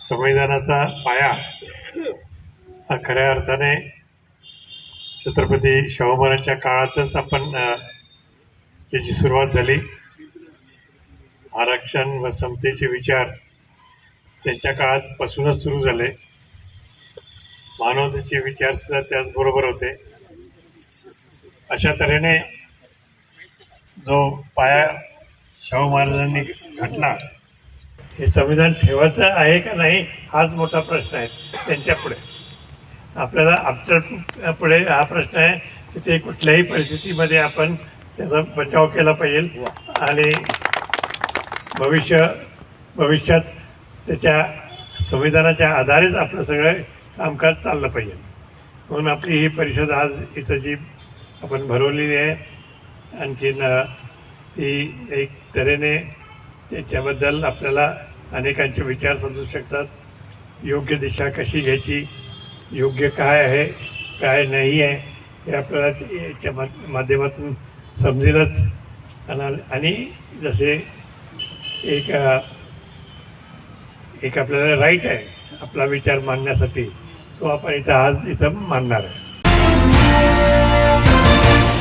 संविधानाचा पाया हा खऱ्या अर्थाने छत्रपती शाहू महाराजांच्या काळातच आपण त्याची सुरुवात झाली. आरक्षण व समतेचे विचार त्यांच्या काळातपासूनच सुरू झाले. मानवतेचे विचारसुद्धा त्याचबरोबर होते. अशा तऱ्हेने जो पाया शाहू महाराजांनी घातला हे संविधान ठेवायचं आहे का नाही हाच मोठा प्रश्न आहे त्यांच्या पुढे. आपल्याला आमच्या पुढे हा प्रश्न आहे की ते कुठल्याही परिस्थितीमध्ये आपण त्याचा बचाव केला पाहिजे आणि भविष्य भविष्यात त्याच्या संविधानाच्या आधारेच आपलं सगळं कामकाज चाललं पाहिजे. म्हणून आपली ही परिषद आज इथं जी आपण भरवलेली आहे आणखीन ती एक तऱ्हेने त्याच्याबद्दल आपल्याला अनेकांचे विचार समजू शकतात. योग्य दिशा कशी घ्यायची? योग्य काय आहे? काय नाही आहे? हे आपल्याला याच्या मा- माध्यमातून समजेलच. आणि आणि जसे एक एक आपल्याला राईट आहे आपला विचार मांडण्यासाठी. तो आपण इथं आज इथं मांडणार आहे.